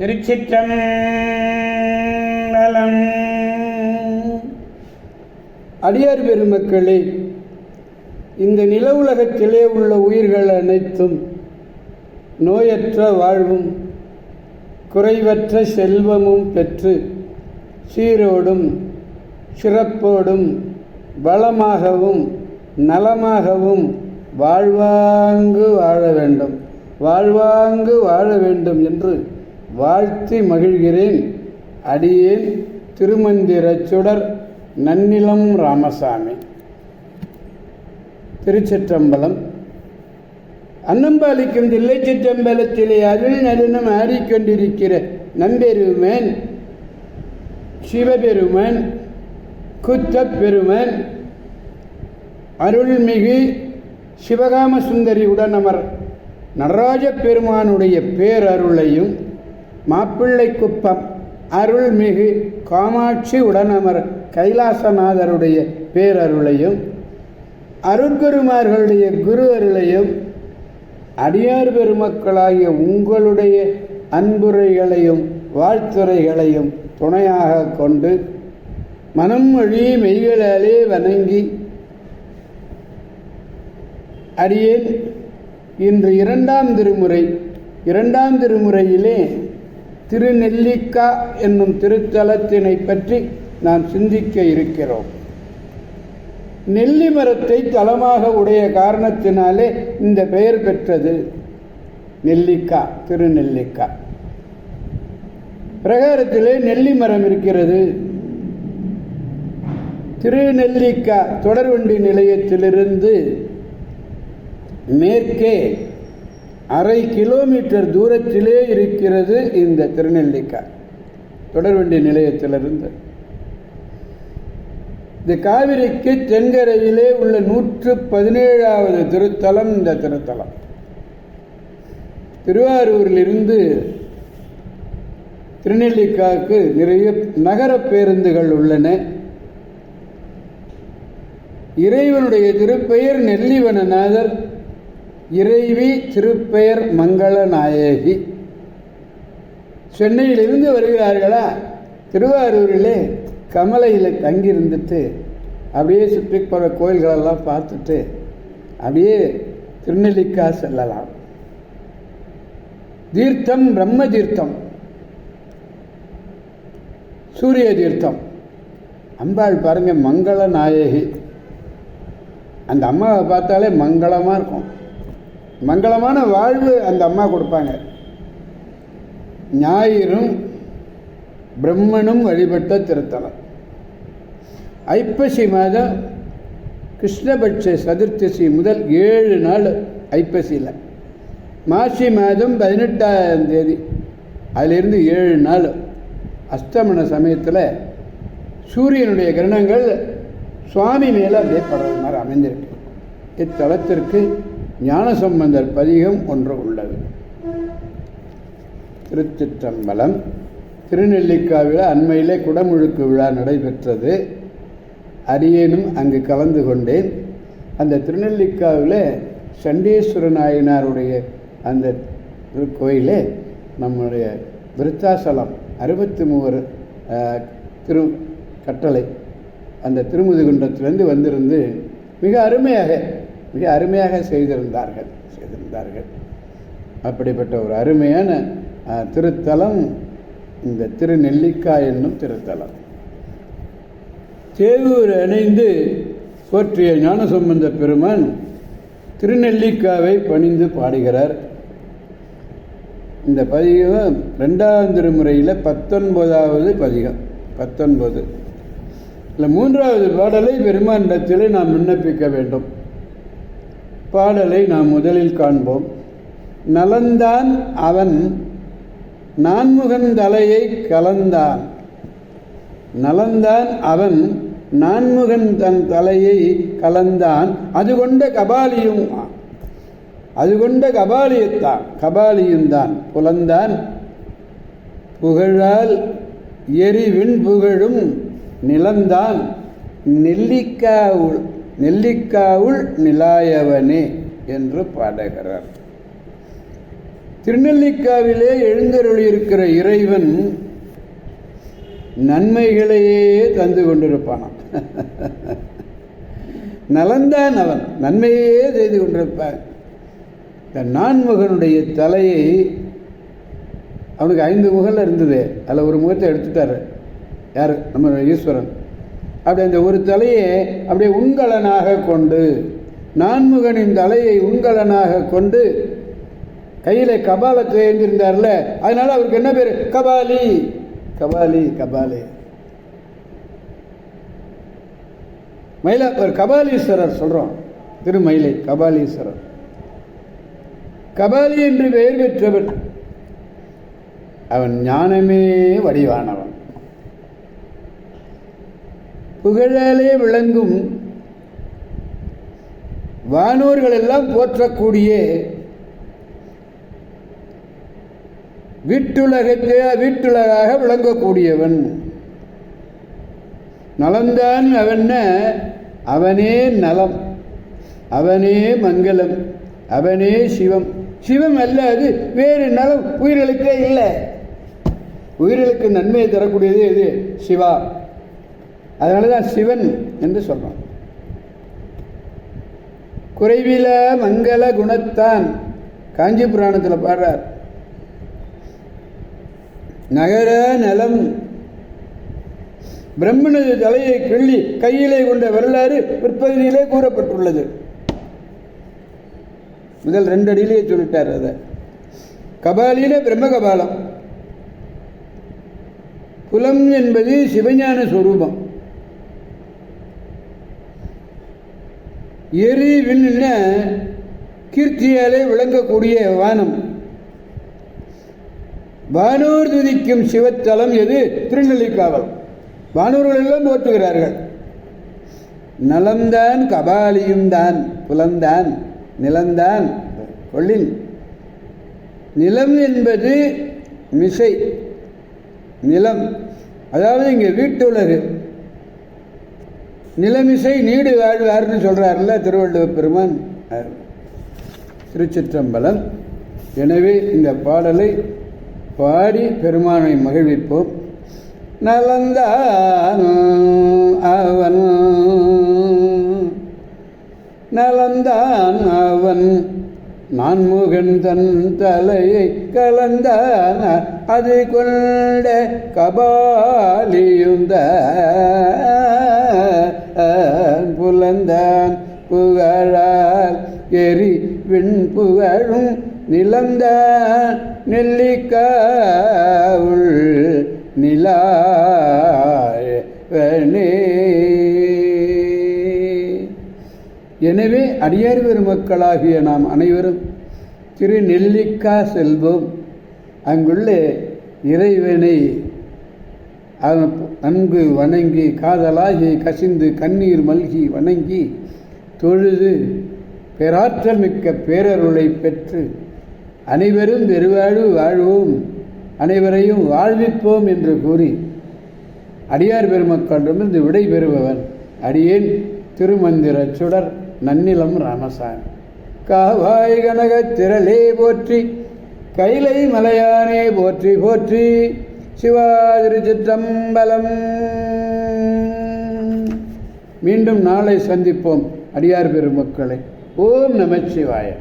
திருச்சிற்றம்பலம். அடியார் பெருமக்களே இந்த நில உலகத்திலே உள்ள உயிர்கள் அனைத்தும் நோயற்ற வாழ்வும் குறைவற்ற செல்வமும் பெற்று சீரோடும் சிறப்போடும் வளமாகவும் நலமாகவும் வாழ்வாங்கு வாழ வேண்டும். வாழ்வாங்கு வாழ வேண்டும் என்று வாழ்த்தி மகிழ்கிறேன். அடியேன் திருமந்திரச் சுடர் நன்னிலம் ராமசாமி. திருச்சிற்றம்பலம். அன்னம்பாலிக்கும் தில்லை சிற்றம்பலத்திலே அருள் நடனம் ஆடிக்கொண்டிருக்கிற நம்பெருமன் சிவபெருமன் குத்தப்பெருமன் அருள்மிகு சிவகாம அவர் உடனமர் நடராஜ பெருமானுடைய பேரருளையும் மாப்பிள்ளை குப்பம் அருள்மிகு காமாட்சி உடனமர் கைலாசநாதருடைய பேரருளையும் அருட்குருமார்களுடைய குரு அருளையும் அடியார் பெருமக்களாகிய உங்களுடைய அன்புரைகளையும் வாழ்த்துறைகளையும் துணையாக கொண்டு மனம் மொழி மெய்களாலே வணங்கி அடியேன். இன்று இரண்டாம் திருமுறை இரண்டாம் திருமுறையிலே திருநெல்லிக்கா என்னும் திருத்தலத்தினை பற்றி நாம் சிந்திக்க இருக்கிறோம். நெல்லி மரத்தை தலமாக உடைய காரணத்தினாலே இந்த பெயர் பெற்றது. நெல்லிக்கா திருநெல்லிக்கா. பிரகாரத்திலே நெல்லி மரம் இருக்கிறது. திருநெல்லிக்கா தொடர்வண்டி நிலையத்திலிருந்து மேற்கே அரை கிலோமீட்டர் தூரத்திலே இருக்கிறது இந்த திருநெல்லிக்கா தொடர்வண்டி நிலையத்திலிருந்து. இந்த காவிரிக்கு தென்கரையிலே உள்ள நூற்று பதினேழாவது திருத்தலம் இந்த திருத்தலம். திருவாரூரிலிருந்து திருநெல்லிக்காவுக்கு நிறைய நகர பேருந்துகள் உள்ளன. இறைவனுடைய திருப்பெயர் நெல்லிவனநாதர் இறைவி திருப்பெயர் மங்களநாயகி. சென்னையிலிருந்து வருகிறார்களா? திருவாரூரிலே கமலையில் தங்கியிருந்துட்டு அப்படியே சுற்றி போகிற கோயில்களெல்லாம் பார்த்துட்டு அப்படியே திருநெல்லிக்கா செல்லலாம். தீர்த்தம் பிரம்ம தீர்த்தம் சூரிய தீர்த்தம். அம்பாள் பாருங்கள் மங்கள நாயகி அந்த அம்மாவை பார்த்தாலே மங்களமாக இருக்கும். மங்களமான வாழ்வு அந்த அம்மா கொடுப்பாங்க. ஞாயிறும் பிரம்மனும் வழிபட்ட திருத்தலம். ஐப்பசி மாதம் கிருஷ்ணபட்ச சதுர்த்தசி முதல் ஏழு நாள் ஐப்பசியில். மாசி மாதம் பதினெட்டாம் தேதி. அதிலிருந்து ஏழு நாள் அஸ்தமன சமயத்தில் சூரியனுடைய கிரணங்கள் சுவாமி மேலே அப்படியே படுறது மாதிரி அமைந்திருக்கு இத்தலத்திற்கு ஞானசம்பந்தர் பதிகம் ஒன்று உள்ளது. திருச்சிற்றம்பலம் திருநெல்லிக்காவில் அண்மையிலே குடமுழுக்கு விழா நடைபெற்றது. அரியேனும் அங்கு கலந்து கொண்டேன். அந்த திருநெல்லிக்காவில் சண்டீஸ்வர நாயனாருடைய அந்த கோயிலே நம்முடைய விருத்தாசலம் அறுபத்தி மூவர் திரு கட்டளை அந்த திருமுதுகுன்றத்திலேருந்து வந்திருந்து மிக அருமையாக மிக அருமையாக செய்திருந்தார்கள் செய்திருந்தார்கள். அப்படிப்பட்ட ஒரு அருமையான திருத்தலம் இந்த திருநெல்லிக்காய் என்னும் திருத்தலம். தேவூர் அணைந்து போற்றிய ஞானசம்பந்த பெருமான் திருநெல்லிக்காவை பணிந்து பாடுகிறார். இந்த பதிகம் ரெண்டாவது திருமுறையில் பத்தொன்பதாவது பதிகம் பத்தொன்பது. இல்லை மூன்றாவது பாடலை பெருமானிடத்தில் நாம் விண்ணப்பிக்க வேண்டும். பாடலை நாம் முதலில் காண்போம். நலந்தான் அவன் நான்முகன் தலையை கலந்தான். நலந்தான் அவன் நான்முகன் தன் தலையை கலந்தான். அது கொண்ட கபாலியும் அது கொண்ட கபாலியத்தான் கபாலியும் தான். புலந்தான் புகழால் எரிவின் புகழும் நிலந்தான். நெல்லிக்காவுள் நெல்லிக்காவுள் நிலாயவனே என்று பாடுகிறார். திருநெல்லிக்காவிலே எழுந்தருளி இருக்கிற இறைவன் நன்மைகளையே தந்து கொண்டிருப்பானாம் நலந்தான் அவன் நன்மையே செய்து கொண்டிருப்பான். இந்த நான்முகனுடைய தலையை அவனுக்கு ஐந்து முகங்கள் இருந்தது. அதில் ஒரு முகத்தை எடுத்துட்டாரு. யார்? நம்ம ஈஸ்வரன். அப்படி அந்த ஒரு தலையை அப்படியே உங்களனாக கொண்டு நான்முகனின் தலையை உங்களனாக கொண்டு கையில் கபாலத்தை எழுந்திருந்தார்ல அதனால அவருக்கு என்ன பேர்? கபாலி. கபாலி கபாலி. மயிலாப்பர் கபாலீஸ்வரர் சொல்கிறோம் திருமயிலை கபாலீஸ்வரர். கபாலி என்று பெயர் பெற்றவன். அவன் ஞானமே வடிவானவன். புகழாலே விளங்கும் வானோர்களெல்லாம் போற்றக்கூடிய வீட்டுலகத்தே வீட்டுலகாக விளங்கக்கூடியவன். நலந்தான் அவன்ன அவனே நலம் அவனே மங்களம் அவனே சிவம். சிவம் அல்ல அது வேறு நலம் உயிர்களுக்கே இல்லை. உயிர்களுக்கு நன்மையை தரக்கூடியது இது சிவா. அதனால தான் சிவன் என்று சொல்கிறோம் குறைவில மங்கள குணத்தான் காஞ்சி புராணத்தில் பாடுறார். நகர நலம். பிரம்மனது தலையை கிள்ளி கையிலே கொண்ட வரலாறு பிற்பகுதியிலே கூறப்பட்டுள்ளது. முதல் ரெண்டு அடியிலேயே சொல்லிட்டார் அதை. கபாலியில பிரம்ம கபாலம். குலம் என்பது சிவஞான சொரூபம். எரி விண்ணுன கீர்த்தியாலே விளங்கக்கூடிய வானம். வானூர் துதிக்கும் சிவத்தலம் எது? திருநெல்லிக்காவல் வானூர்கள் எல்லாம் போற்றுகிறார்கள் நலம்தான் கபாலியும் தான் புலம்தான் நிலம்தான் கொள்ளின். நிலம் என்பது மிசை நிலம். அதாவது இங்கே வீட்டுலகு. நிலமிசை நீடு வாழ்வார்னு சொல்கிறார்ல திருவள்ளுவர் பெருமான். திருச்சிற்றம்பலம். எனவே இந்த பாடலை பாடி பெருமானை மகிழ்விப்போம். நலந்தான் அவன். நலந்தான் அவன். நான்முகன் தன் தலையை கலந்தான். அது கொண்ட கபாலியுந்த புலந்தான் புகழால் எரி விண் புகழும் நிலந்த நெல்லிக்காவுள் நிலாவனே எனவே அடியார் பெருமக்களாகிய நாம் அனைவரும் திரு நெல்லிக்கா செல்வோம். அங்குள்ள இறைவனை நன்கு வணங்கி காதலாகி கசிந்து கண்ணீர் மல்கி வணங்கி தொழுது பேராற்றல் மிக்க பேரருளை பெற்று அனைவரும் பெருவாழ்வு வாழ்வோம் அனைவரையும் வாழ்விப்போம் என்று கூறி அடியார் பெருமக்களிடமிருந்து விடை பெறுபவன் அடியேன் திருமந்திர சுடர் நன்னிலம் ராமசாமி. காவாய் கனகத் திரளே போற்றி கைலை மலையானே போற்றி போற்றி. சிவாதிரி சிற்றம்பலம். மீண்டும் நாளை சந்திப்போம். அடியார் பெருமக்களை. ஓம் நமச்சிவாய.